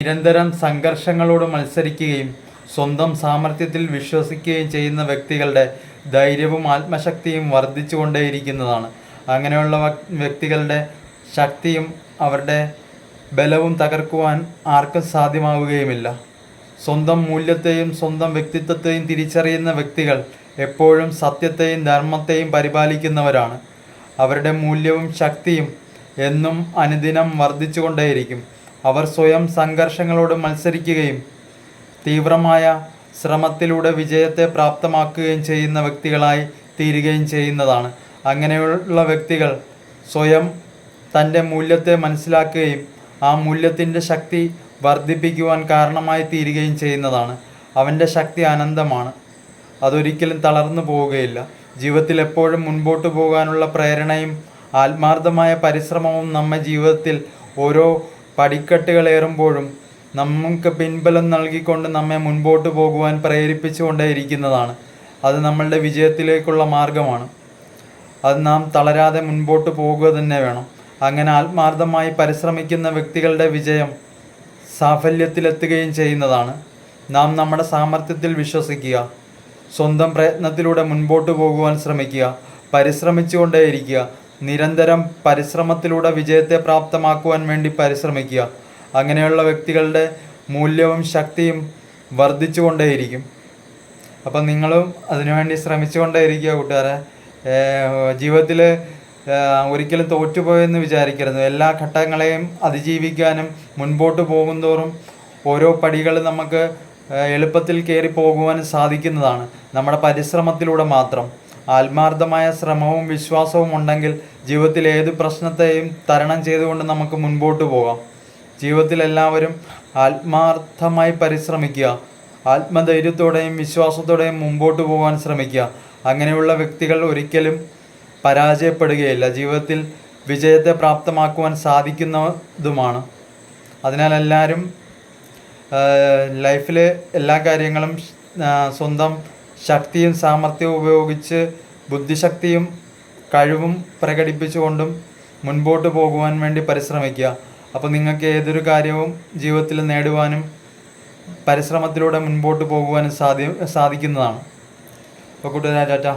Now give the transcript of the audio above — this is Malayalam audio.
നിരന്തരം സംഘർഷങ്ങളോട് മത്സരിക്കുകയും സ്വന്തം സാമർഥ്യത്തിൽ വിശ്വസിക്കുകയും ചെയ്യുന്ന വ്യക്തികളുടെ ധൈര്യവും ആത്മശക്തിയും വർദ്ധിച്ചുകൊണ്ടേയിരിക്കുന്നതാണ്. അങ്ങനെയുള്ള വ്യക്തികളുടെ ശക്തിയും അവരുടെ ബലവും തകർക്കുവാൻ ആർക്കും സാധ്യമാവുകയുമില്ല. സ്വന്തം മൂല്യത്തെയും സ്വന്തം വ്യക്തിത്വത്തെയും തിരിച്ചറിയുന്ന വ്യക്തികൾ എപ്പോഴും സത്യത്തെയും ധർമ്മത്തെയും പരിപാലിക്കുന്നവരാണ്. അവരുടെ മൂല്യവും ശക്തിയും എന്നും അനുദിനം വർദ്ധിച്ചുകൊണ്ടേയിരിക്കും. അവർ സ്വയം സംഘർഷങ്ങളോട് മത്സരിക്കുകയും തീവ്രമായ ശ്രമത്തിലൂടെ വിജയത്തെ പ്രാപ്തമാക്കുകയും ചെയ്യുന്ന വ്യക്തികളായി തീരുകയും ചെയ്യുന്നതാണ്. അങ്ങനെയുള്ള വ്യക്തികൾ സ്വയം തന്റെ മൂല്യത്തെ മനസ്സിലാക്കുകയും ആ മൂല്യത്തിന്റെ ശക്തി വർദ്ധിപ്പിക്കുവാൻ കാരണമായി തീരുകയും ചെയ്യുന്നതാണ്. അവന്റെ ശക്തി അനന്തമാണ്. അതൊരിക്കലും തളർന്നു പോവുകയില്ല. ജീവിതത്തിൽ എപ്പോഴും മുൻപോട്ട് പോകാനുള്ള പ്രേരണയും ആത്മാർത്ഥമായ പരിശ്രമവും നമ്മുടെ ജീവിതത്തിൽ ഓരോ പടിക്കെട്ടുകളേറുമ്പോഴും നമുക്ക് പിൻബലം നൽകിക്കൊണ്ട് നമ്മെ മുൻപോട്ട് പോകുവാൻ പ്രേരിപ്പിച്ചുകൊണ്ടേയിരിക്കുന്നതാണ്. അത് നമ്മളുടെ വിജയത്തിലേക്കുള്ള മാർഗമാണ്. അത് നാം തളരാതെ മുൻപോട്ട് പോകുക തന്നെ വേണം. അങ്ങനെ ആത്മാർത്ഥമായി പരിശ്രമിക്കുന്ന വ്യക്തികളുടെ വിജയം സാഫല്യത്തിലെത്തുകയും ചെയ്യുന്നതാണ്. നാം നമ്മുടെ സാമർഥ്യത്തിൽ വിശ്വസിക്കുക. സ്വന്തം പ്രയത്നത്തിലൂടെ മുൻപോട്ട് പോകുവാൻ ശ്രമിക്കുക. പരിശ്രമിച്ചുകൊണ്ടേയിരിക്കുക. നിരന്തരം പരിശ്രമത്തിലൂടെ വിജയത്തെ പ്രാപ്തമാക്കുവാൻ വേണ്ടി പരിശ്രമിക്കുക. അങ്ങനെയുള്ള വ്യക്തികളുടെ മൂല്യവും ശക്തിയും വർദ്ധിച്ചുകൊണ്ടേയിരിക്കും. അപ്പം നിങ്ങളും അതിനുവേണ്ടി ശ്രമിച്ചുകൊണ്ടേയിരിക്കുക കൂട്ടുകാരെ. ജീവിതത്തിൽ ഒരിക്കലും തോറ്റുപോയെന്ന് വിചാരിക്കരുത്. എല്ലാ ഘട്ടങ്ങളെയും അതിജീവിക്കാനും മുൻപോട്ട് പോകുന്തോറും ഓരോ പടികൾ നമുക്ക് എളുപ്പത്തിൽ കയറി പോകുവാനും സാധിക്കുന്നതാണ്. നമ്മുടെ പരിശ്രമത്തിലൂടെ മാത്രം. ആത്മാർത്ഥമായ ശ്രമവും വിശ്വാസവും ഉണ്ടെങ്കിൽ ജീവിതത്തിൽ ഏത് പ്രശ്നത്തെയും തരണം ചെയ്തുകൊണ്ട് നമുക്ക് മുൻപോട്ട് പോകാം. ജീവിതത്തിൽ എല്ലാവരും ആത്മാർത്ഥമായി പരിശ്രമിക്കുക. ആത്മധൈര്യത്തോടെയും വിശ്വാസത്തോടെയും മുമ്പോട്ട് പോകാൻ ശ്രമിക്കുക. അങ്ങനെയുള്ള വ്യക്തികൾ ഒരിക്കലും പരാജയപ്പെടുകയില്ല. ജീവിതത്തിൽ വിജയത്തെ പ്രാപ്തമാക്കുവാൻ സാധിക്കുന്നതുമാണ്. അതിനാൽ എല്ലാവരും ലൈഫിലെ എല്ലാ കാര്യങ്ങളും സ്വന്തം ശക്തിയും സാമർഥ്യവും ഉപയോഗിച്ച് ബുദ്ധിശക്തിയും കഴിവും പ്രകടിപ്പിച്ചുകൊണ്ടും മുൻപോട്ട് പോകുവാൻ വേണ്ടി പരിശ്രമിക്കുക. അപ്പോൾ നിങ്ങൾക്ക് ഏതൊരു കാര്യവും ജീവിതത്തിൽ നേടുവാനും പരിശ്രമത്തിലൂടെ മുൻപോട്ട് പോകുവാനും സാധ്യ സാധിക്കുന്നതാണ്. അപ്പോൾ കൂട്ടുകാരാ